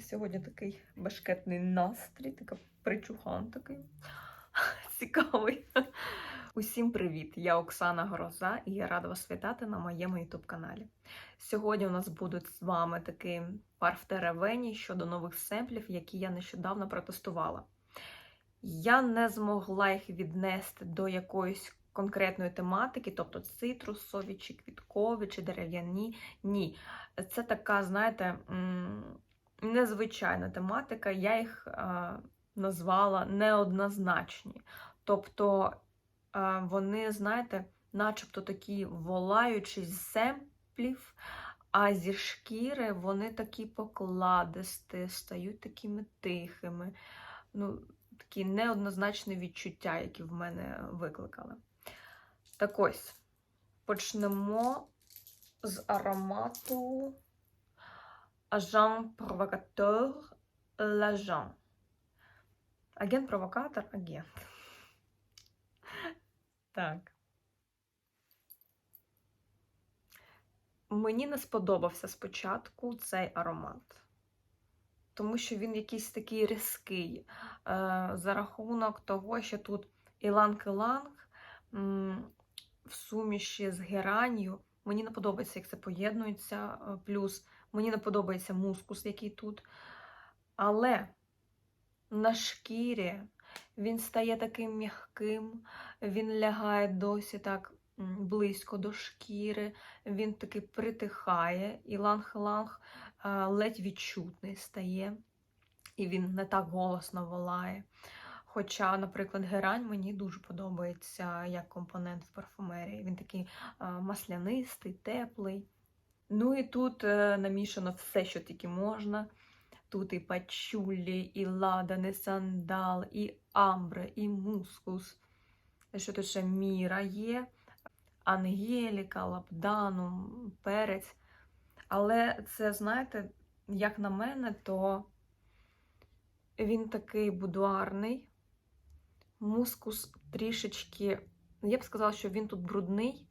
Сьогодні такий башкетний настрій, така причухан такий цікавий. Усім привіт! Я Оксана Гроза і я рада вас вітати на моєму youtube каналі. Сьогодні у нас будуть з вами такі парфтеревені щодо нових семплів, які я нещодавно протестувала. Я не змогла їх віднести до якоїсь конкретної тематики, тобто цитрусові, чи квіткові, чи дерев'яні. Ні. Це така, знаєте, незвичайна тематика. Я їх е, назвала неоднозначні. Тобто е, вони, знаєте, начебто такі волаючі з семплів, а зі шкіри вони такі покладисті, стають такими тихими. Ну, такі неоднозначні відчуття, які в мене викликали. Так ось, почнемо з аромату Agent Provocateur L'Agent. Агент-провокатор, агент. Так. Мені не сподобався спочатку цей аромат, тому що він якийсь такий різкий. Е, за рахунок того, що тут іланг-іланг в суміші з геранью. Мені не подобається, як це поєднується. е, Плюс мені не подобається мускус, який тут. Але на шкірі він стає таким м'яким, він лягає досі так близько до шкіри, він таки притихає, і ланг-ланг е, ледь відчутний стає, і він не так голосно волає. Хоча, наприклад, герань мені дуже подобається як компонент в парфумерії. Він такий е, маслянистий, теплий. Ну і тут е, намішано все, що тільки можна. Тут і пачулі, і ладан, і сандал, і амбре, і мускус. Що тут ще міра є, ангеліка, лапданум, перець. Але це, знаєте, як на мене, то він такий будуарний. Мускус трішечки, я б сказала, що він тут брудний,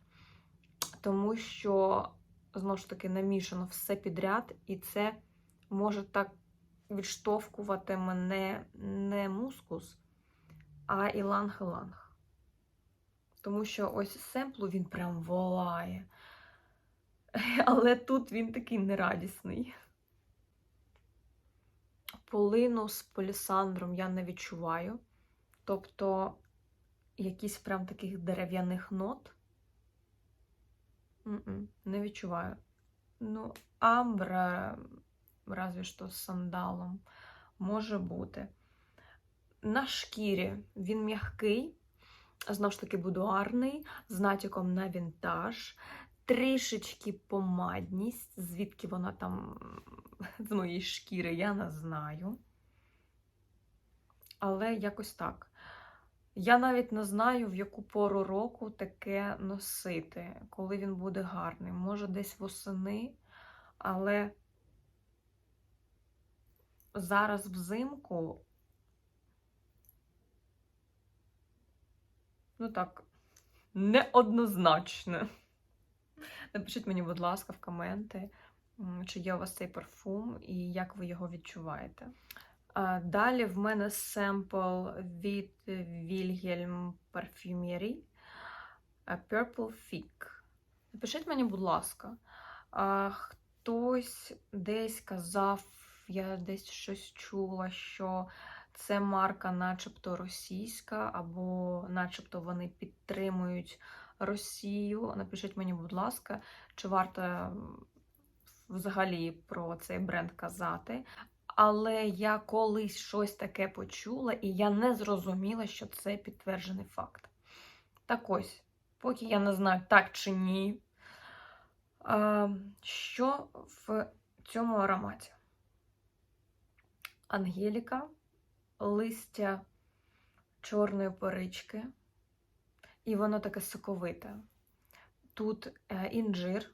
тому що, знову ж таки, намішано все підряд, і це може так відштовхувати мене не мускус, а іланг-іланг. Тому що ось семплу він прям волає. Але тут він такий нерадісний. Полину з полісандром я не відчуваю. Тобто якісь прям таких дерев'яних нот. Не відчуваю. Ну, амбра, разве що з сандалом, може бути. На шкірі він м'який, знову ж таки, будуарний, з натяком на вінтаж, трішечки помадність, звідки вона там з моєї шкіри, я не знаю. Але якось так. Я навіть не знаю, в яку пору року таке носити, коли він буде гарний. Може, десь восени, але зараз взимку, ну так, неоднозначно. Напишіть мені, будь ласка, в коменти, чи є у вас цей парфум і як ви його відчуваєте. Далі в мене семпл від Wilhelm Parfumerie Purple Fig. Напишіть мені, будь ласка, хтось десь казав, я десь щось чула, що це марка начебто російська, або начебто вони підтримують Росію. Напишіть мені, будь ласка, чи варто взагалі про цей бренд казати. Але я колись щось таке почула, і я не зрозуміла, що це підтверджений факт. Так ось, поки я не знаю, так чи ні, що в цьому ароматі? Ангеліка, листя чорної порички, і воно таке соковите. Тут е, інжир,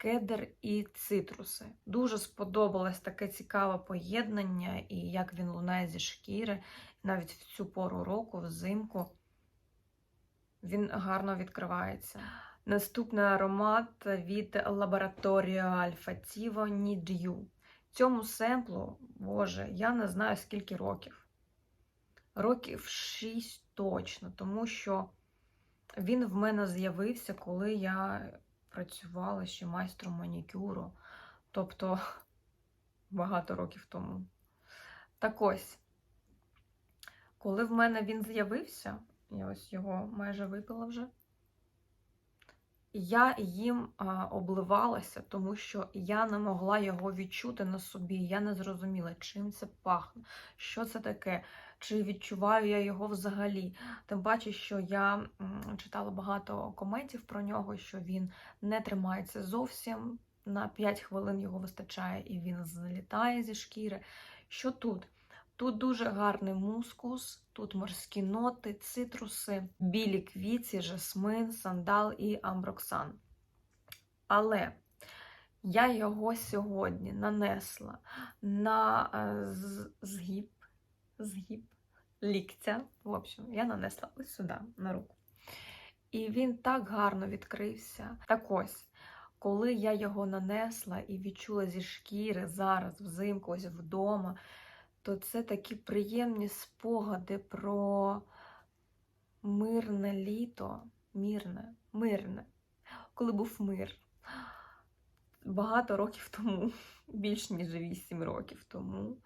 кедр і цитруси. Дуже сподобалось таке цікаве поєднання, і як він лунає зі шкіри, навіть в цю пору року, взимку, він гарно відкривається. Наступний аромат від лабораторії Alfativo Need You. Цьому семплу, Боже, я не знаю скільки років. Років 6 точно, тому що він в мене з'явився, коли я працювала ще майстром манікюру, тобто багато років тому. Так ось, коли в мене він з'явився, я ось його майже випила вже. Я їм обливалася, тому що я не могла його відчути на собі. Я не зрозуміла, чим це пахне, що це таке, чи відчуваю я його взагалі. Тим паче, що я читала багато коментів про нього, що він не тримається зовсім. На 5 хвилин його вистачає і він злітає зі шкіри. Що тут? Тут дуже гарний мускус, тут морські ноти, цитруси, білі квіті, жасмин, сандал і амброксан. Але я його сьогодні нанесла на е, з- згиб ліктя. В общем, я нанесла ось сюди, на руку. І він так гарно відкрився. Так ось, коли я його нанесла і відчула зі шкіри зараз, взимку, ось вдома, то це такі приємні спогади про мирне літо, мирне, мирне, коли був мир. Багато років тому, більш ніж 8 років тому.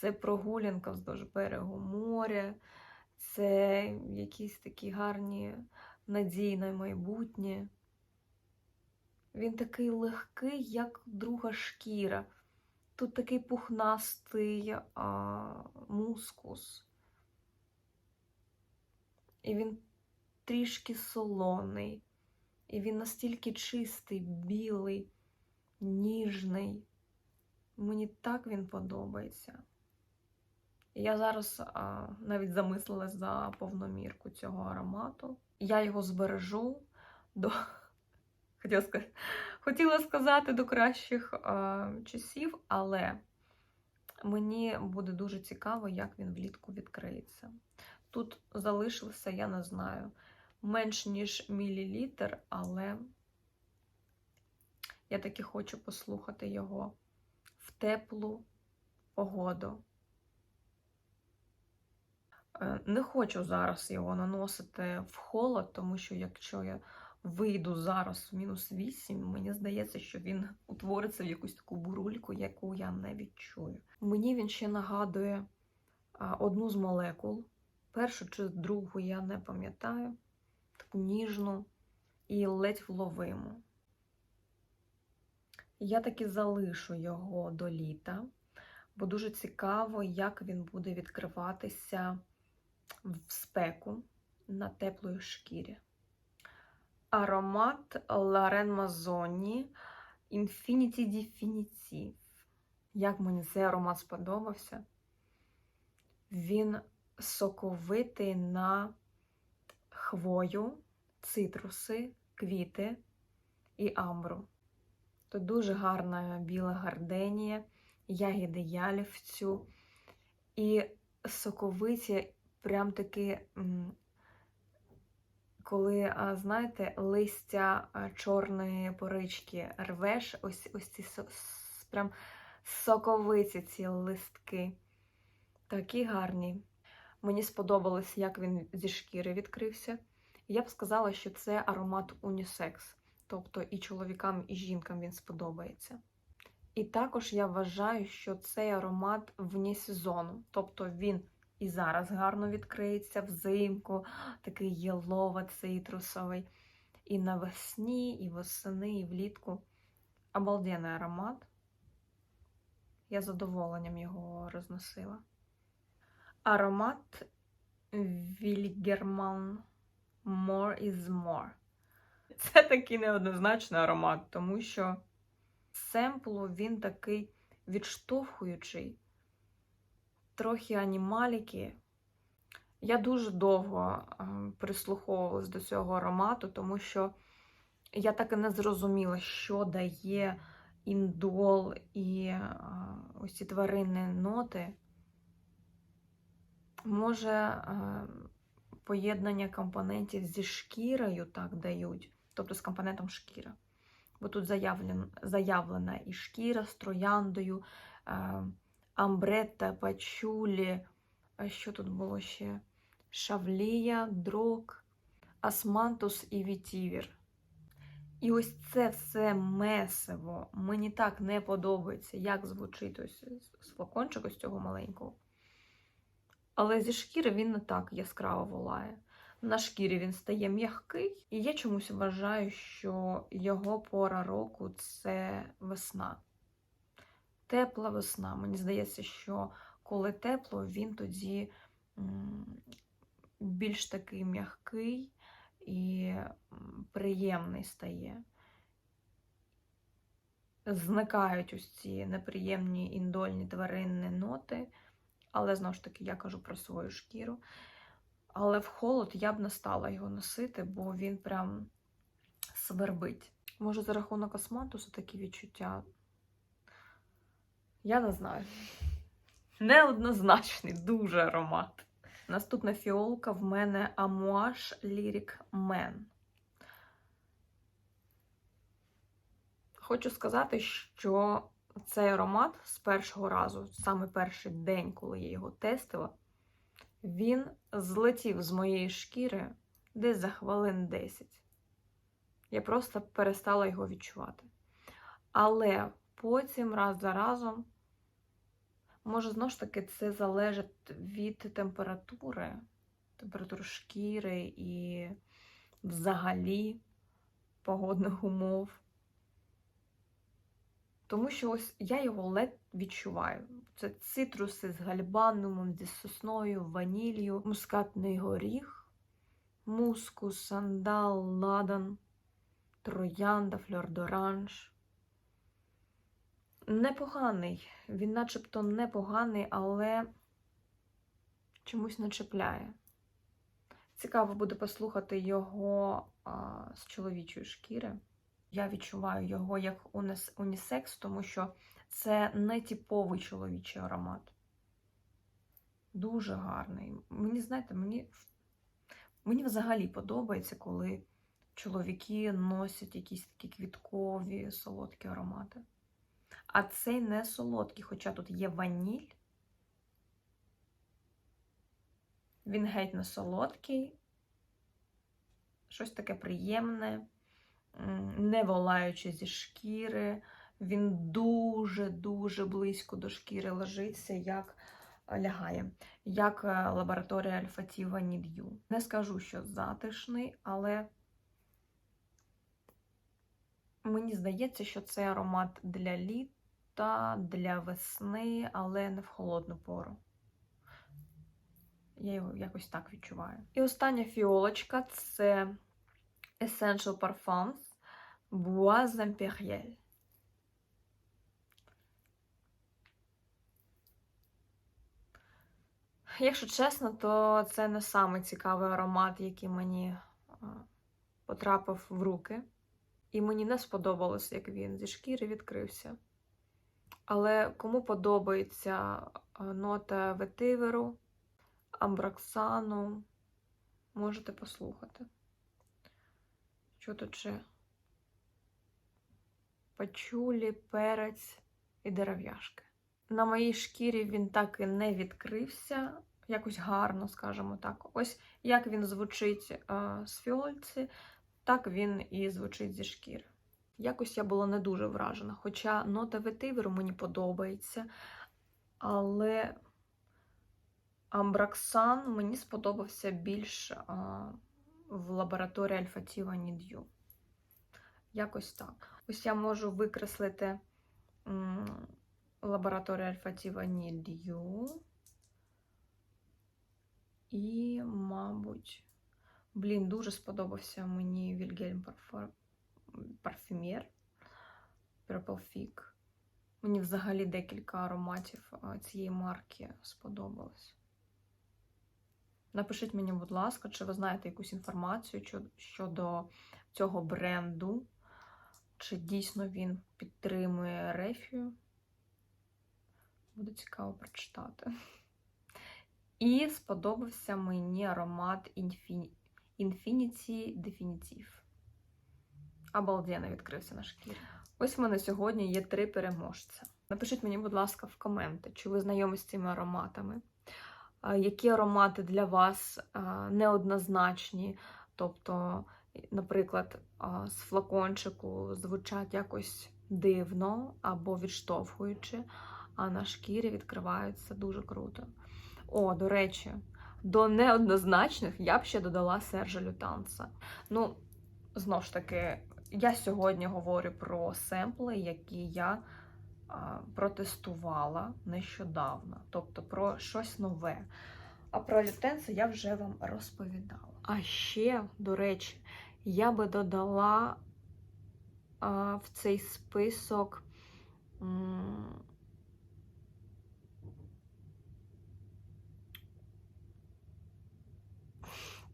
Це прогулянка вздовж берегу моря, це якісь такі гарні надії на майбутнє. Він такий легкий, як друга шкіра. Тут такий пухнастий а, мускус. І він трішки солоний. І він настільки чистий, білий, ніжний. Мені так він подобається. Я зараз а, навіть замислилась за повномірку цього аромату. Я його збережу до. Хотіла сказати, хотіла сказати до кращих а, часів, але мені буде дуже цікаво, як він влітку відкриється. Тут залишилося, я не знаю, менш ніж мілілітр, але я таки хочу послухати його в теплу погоду. Е, Не хочу зараз його наносити в холод, тому що якщо я вийду зараз в мінус 8, мені здається, що він утвориться в якусь таку бурульку, яку я не відчую. Мені він ще нагадує одну з молекул. Першу чи другу я не пам'ятаю, таку ніжну і ледь вловиму. Я таки залишу його до літа, бо дуже цікаво, як він буде відкриватися в спеку на теплої шкірі. Аромат Ларен Мазоні Infinity Definitive. Як мені цей аромат сподобався. Він соковитий на хвою, цитруси, квіти і амбру. Тут дуже гарна біла гарденія, ягіди ялівцю і соковиті, прям таки, коли, знаєте, листя чорної порички рвеш, ось ось ці прям соковиті ці листки. Такі гарні. Мені сподобалось, як він зі шкіри відкрився. Я б сказала, що це аромат унісекс. Тобто і чоловікам, і жінкам він сподобається. І також я вважаю, що цей аромат вні сезону. Тобто він і зараз гарно відкриється взимку, такий єлово-цитрусовий. І навесні, і восени, і влітку. Обалденний аромат. Я задоволенням його розносила. Аромат Вільгерман More is More. Це такий неоднозначний аромат, тому що семплу він такий відштовхуючий, трохи анімаліки. Я дуже довго е, прислуховувалась до цього аромату, тому що я так і не зрозуміла, що дає індол і е, ось ці тваринні ноти. Може, е, поєднання компонентів зі шкірою так дають, тобто з компонентом шкіра. бо тут заявлен, заявлена і шкіра з трояндою, амбретта, пачулі, а що тут було ще? Шавлія, дрок, асмантус і вітівір. І ось це все месиво мені так не подобається, як звучить ось з флакончика з цього маленького. Але зі шкіри він не так яскраво волає. На шкірі він стає м'який, і я чомусь вважаю, що його пора року це весна. Тепла весна. Мені здається, що коли тепло, він тоді більш такий м'який і приємний стає. Зникають ось ці неприємні індольні тваринні ноти, але знову ж таки я кажу про свою шкіру. Але в холод я б не стала його носити, бо він прям свербить. Може, за рахунок османтусу такі відчуття. Я не знаю. Неоднозначний, дуже аромат. Наступна фіолка в мене Amouage Lyric Man. Хочу сказати, що цей аромат з першого разу, саме перший день, коли я його тестила, він злетів з моєї шкіри десь за хвилин 10. Я просто перестала його відчувати. Але потім, раз за разом, може, знову ж таки, це залежить від температури, температури шкіри і взагалі погодних умов. Тому що ось я його ледь відчуваю. Це цитруси з гальбанумом, зі сосною, ванілью, мускатний горіх, мускус, сандал, ладан, троянда, фльордоранж. Непоганий, він начебто непоганий, але чомусь не чіпляє. Цікаво буде послухати його а, з чоловічої шкіри. Я відчуваю його як унісекс, тому що це не типовий чоловічий аромат. Дуже гарний. Мені, знаєте, мені, мені взагалі подобається, коли чоловіки носять якісь такі квіткові, солодкі аромати. А цей не солодкий, хоча тут є ваніль. Він геть не солодкий, щось таке приємне, не волаючи зі шкіри. Він дуже-дуже близько до шкіри ложиться, як е, лягає, як е, лабораторія Альфатіва Нід'ю. Не скажу, що затишний, але мені здається, що це аромат для літа, для весни, але не в холодну пору. Я його якось так відчуваю. І остання фіолочка це Essential Parfums Bois Imperial. Якщо чесно, то це не самий цікавий аромат, який мені потрапив в руки. І мені не сподобалось, як він зі шкіри відкрився. Але кому подобається нота ветиверу, амбраксану, можете послухати. Що тут ще? Пачулі, перець і дерев'яшки. На моїй шкірі він так і не відкрився, якось гарно, скажімо так. Ось як він звучить е, з фіольці, так він і звучить зі шкіри. Якось я була не дуже вражена. Хоча нота ветиверу мені подобається, але амбраксан мені сподобався більш а, в лабораторії Альфатіва Нід'ю. Якось так. Ось я можу викреслити лабораторію Альфатіва Нід'ю. І, мабуть, блін, дуже сподобався мені Вільгельм Парфор... Парфюмер Purple Fig. Мені взагалі декілька ароматів цієї марки сподобалось. Напишіть мені, будь ласка, чи ви знаєте якусь інформацію щодо цього бренду, чи дійсно він підтримує рефію. Буде цікаво прочитати. І сподобався мені аромат Infinity Definitive. Обалденно відкрився на шкірі. Ось в мене сьогодні є три переможця. Напишіть мені, будь ласка, в коменти, чи ви знайомі з цими ароматами. Які аромати для вас неоднозначні? Тобто, наприклад, з флакончику звучать якось дивно або відштовхуючи, а на шкірі відкриваються дуже круто. О, до речі, до неоднозначних я б ще додала Сержа Лютанца. Ну, знову ж таки, я сьогодні говорю про семпли, які я протестувала нещодавно, тобто про щось нове. А про лютенце я вже вам розповідала. А ще, до речі, я би додала а, в цей список.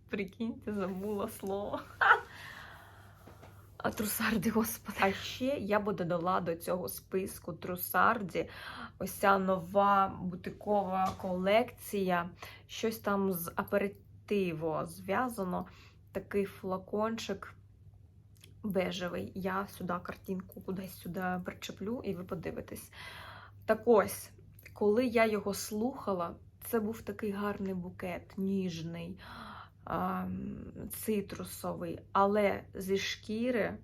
Прикиньте, забула слово. А трусарді, господи. А ще я би додала до цього списку трусарді ось ця нова бутикова колекція, щось там з аперитиво зв'язано. Такий флакончик бежевий. Я сюди картинку кудись сюди причеплю, і ви подивитесь. Так ось, коли я його слухала, це був такий гарний букет, ніжний, цитрусовий, але зі шкіри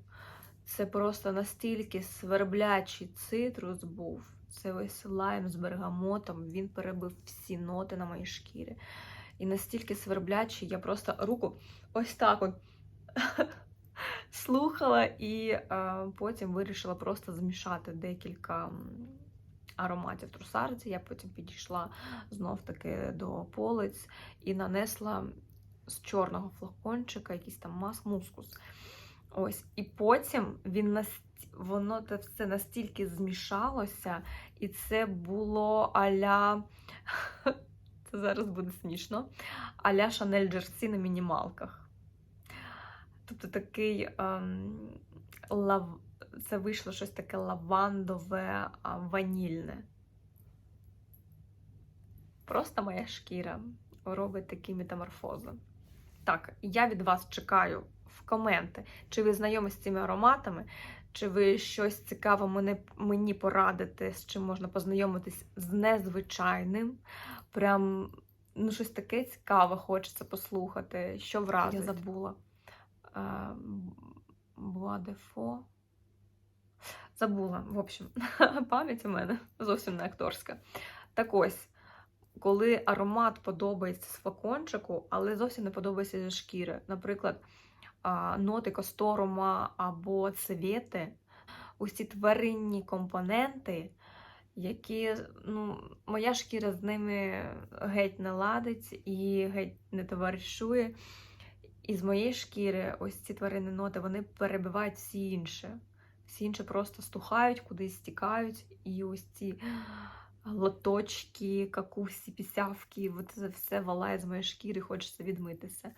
це просто настільки сверблячий цитрус був. Це ось лайм з бергамотом, він перебив всі ноти на моїй шкірі. І настільки сверблячий, я просто руку ось так от слухала і потім вирішила просто змішати декілька ароматів трусарді. Я потім підійшла знов-таки до полиць і нанесла з чорного флакончика якийсь там мас мускус. Ось. І потім він наст... воно те все настільки змішалося, і це було аля. Це зараз буде смішно. Аля Шанель Джерсі на мінімалках. Тобто такий ем, лав... це вийшло щось таке лавандове, ванільне. Просто моя шкіра робить такі метаморфози. Так, я від вас чекаю в коменти, чи ви знайомі з цими ароматами, чи ви щось цікаве мене, мені порадите, з чим можна познайомитись з незвичайним. Прям ну, щось таке цікаве хочеться послухати, що вразить. Я забула. Буадефо. Забула, в общем, пам'ять у мене зовсім не акторська. Так ось, коли аромат подобається з флакончику, але зовсім не подобається зі шкіри. Наприклад, ноти косторома або цвіти, ці тваринні компоненти, які ну, моя шкіра з ними геть не ладить і геть не товаришує. І з моєї шкіри ось ці тваринні ноти вони перебивають всі інші. Всі інші просто стухають, кудись стікають, і ось ці лоточки, какусі, пісявки, от це все валає з моєї шкіри, хочеться відмитися.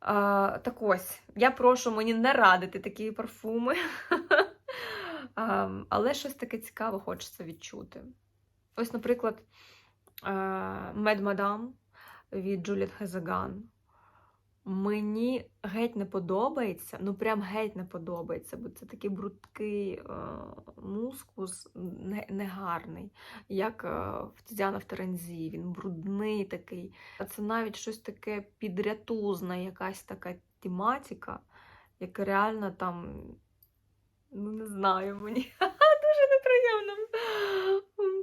А, так ось, я прошу мені не радити такі парфуми, а, але щось таке цікаве хочеться відчути. Ось, наприклад, Мед Мадам від Джуліет Хезаган. Мені геть не подобається, ну прям геть не подобається, бо це такий брудкий е, мускус, не- негарний, як е, в Тетяна в Терензі. Він брудний такий. А це навіть щось таке підрятузна, якась така тематика, яка реально там, ну не знаю, мені дуже неприємно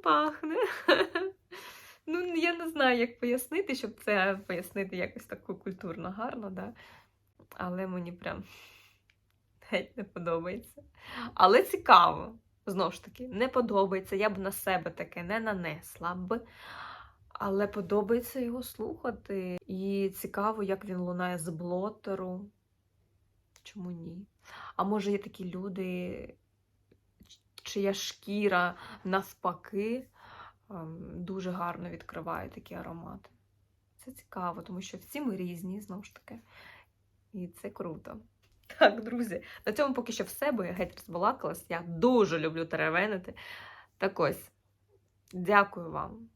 пахне. Ну, я не знаю, як пояснити, щоб це пояснити якось таку культурно гарно, да? але мені прям геть не подобається. Але цікаво, знову ж таки, не подобається. Я б на себе таке не нанесла б. Але подобається його слухати. І цікаво, як він лунає з блотеру. Чому ні? А може є такі люди, чия шкіра навпаки дуже гарно відкриває такі аромати. Це цікаво, тому що всі ми різні, знову ж таки. І це круто. Так, друзі, на цьому поки що все, бо я геть розбалакалась. Я дуже люблю теревенити. Так ось, дякую вам.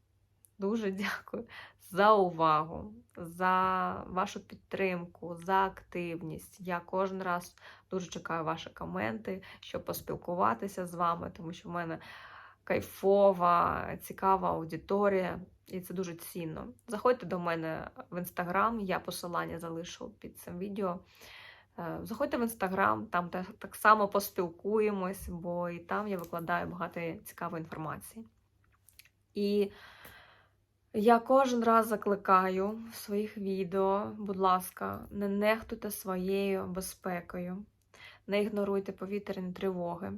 Дуже дякую за увагу, за вашу підтримку, за активність. Я кожен раз дуже чекаю ваші коменти, щоб поспілкуватися з вами, тому що в мене кайфова, цікава аудиторія, і це дуже цінно. Заходьте до мене в інстаграм, я посилання залишу під цим відео. Е, Заходьте в інстаграм, там так само поспілкуємось, бо і там я викладаю багато цікавої інформації. І я кожен раз закликаю в своїх відео, будь ласка, не нехтуйте своєю безпекою, не ігноруйте повітряні тривоги.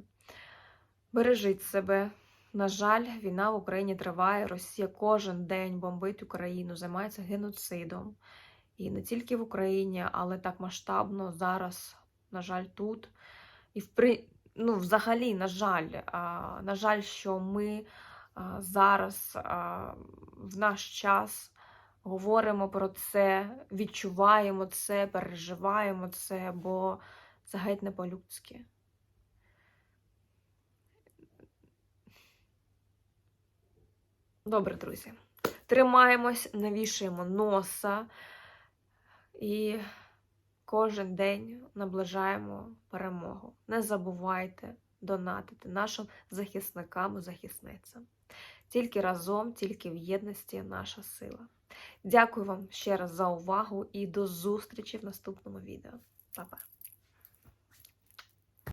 Бережіть себе. На жаль, війна в Україні триває. Росія кожен день бомбить Україну, займається геноцидом. І не тільки в Україні, але так масштабно зараз, на жаль, тут. І впри... ну, взагалі, на жаль, а, на жаль, що ми а, зараз а, в наш час говоримо про це, відчуваємо це, переживаємо це, бо це геть не по-людськи. Добре, друзі. Тримаємось, навішуємо носа і кожен день наближаємо перемогу. Не забувайте донатити нашим захисникам і захисницям. Тільки разом, тільки в єдності наша сила. Дякую вам ще раз за увагу і до зустрічі в наступному відео. Па-па!